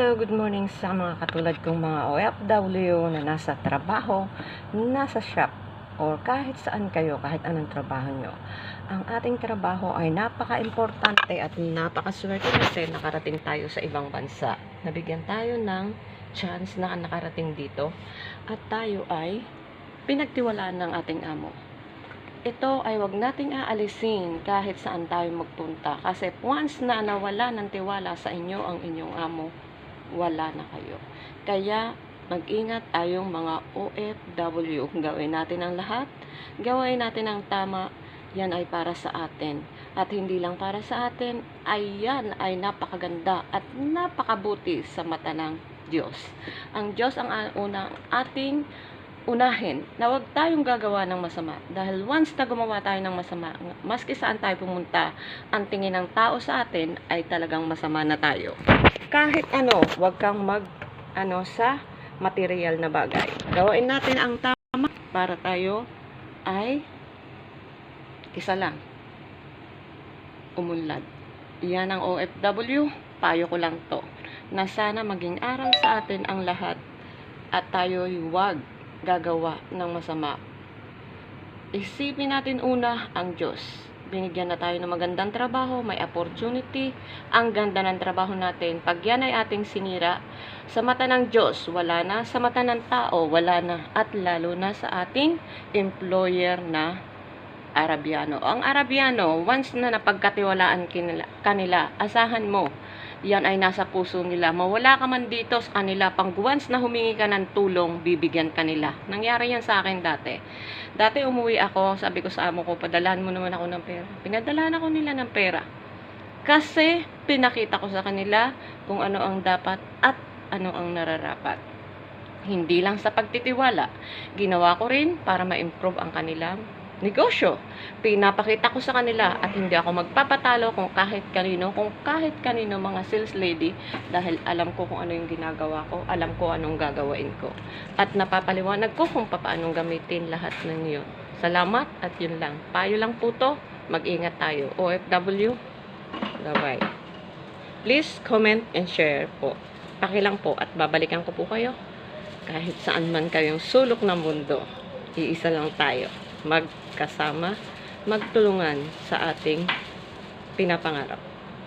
Hello, good morning sa mga katulad kong mga OFW na nasa trabaho, nasa shop, or kahit saan kayo, kahit anong trabaho nyo. Ang ating trabaho ay napaka-importante at napakaswerte kasi nakarating tayo sa ibang bansa. Nabigyan tayo ng chance na nakarating dito at tayo ay pinagtiwalaan ng ating amo. Ito ay wag nating aalisin kahit saan tayo magpunta kasi once na nawala ng tiwala sa inyo ang inyong amo, wala na kayo. Kaya mag-ingat tayong mga OFW. Gawin natin ang lahat. Gawin natin ang tama. Yan ay para sa atin. At hindi lang para sa atin, ay yan ay napakaganda at napakabuti sa mata ng Diyos. Ang Diyos ang unang ating unahin na huwag tayong gagawa ng masama. Dahil once na gumawa tayo ng masama, maski saan tayo pumunta, ang tingin ng tao sa atin ay talagang masama na tayo. Kahit ano, huwag kang mag ano sa material na bagay. Gawin natin ang tama para tayo ay isa lang. Umunlad. Yan ang OFW, payo ko lang to. Na sana maging aral sa atin ang lahat at tayo'y huwag gagawa ng masama. Isipin natin una ang Diyos. Binigyan na tayo ng magandang trabaho, may opportunity. Ang ganda ng trabaho natin. Pag yan ay ating sinira, sa mata ng Diyos, wala na. Sa mata ng tao, wala na. At lalo na sa ating employer na Arabiano. Ang Arabiano, once na napagkatiwalaan kanila, asahan mo, yan ay nasa puso nila. Mawala ka man dito sa kanila, pang once na humingi ka ng tulong, bibigyan kanila. Nangyari yan sa akin dati. Dati umuwi ako, sabi ko sa amo ko, padalahan mo naman ako ng pera. Pinadalahan ako nila ng pera. Kasi pinakita ko sa kanila kung ano ang dapat at ano ang nararapat. Hindi lang sa pagtitiwala, ginawa ko rin para ma-improve ang kanilang negosyo. Pinapakita ko sa kanila at hindi ako magpapatalo kung kahit kanino, kung kahit kanino mga sales lady dahil alam ko kung ano yung ginagawa ko, alam ko anong gagawin ko. At napapaliwanag ko kung paano gamitin lahat ng yun. Salamat at yun lang. Payo lang po to. Mag-ingat tayo. OFW, bye-bye. Please comment and share po. Pakilang po at babalikan ko po kayo kahit saan man kayong sulok ng mundo. Iisa lang tayo magkasama, magtulungan sa ating pinapangarap.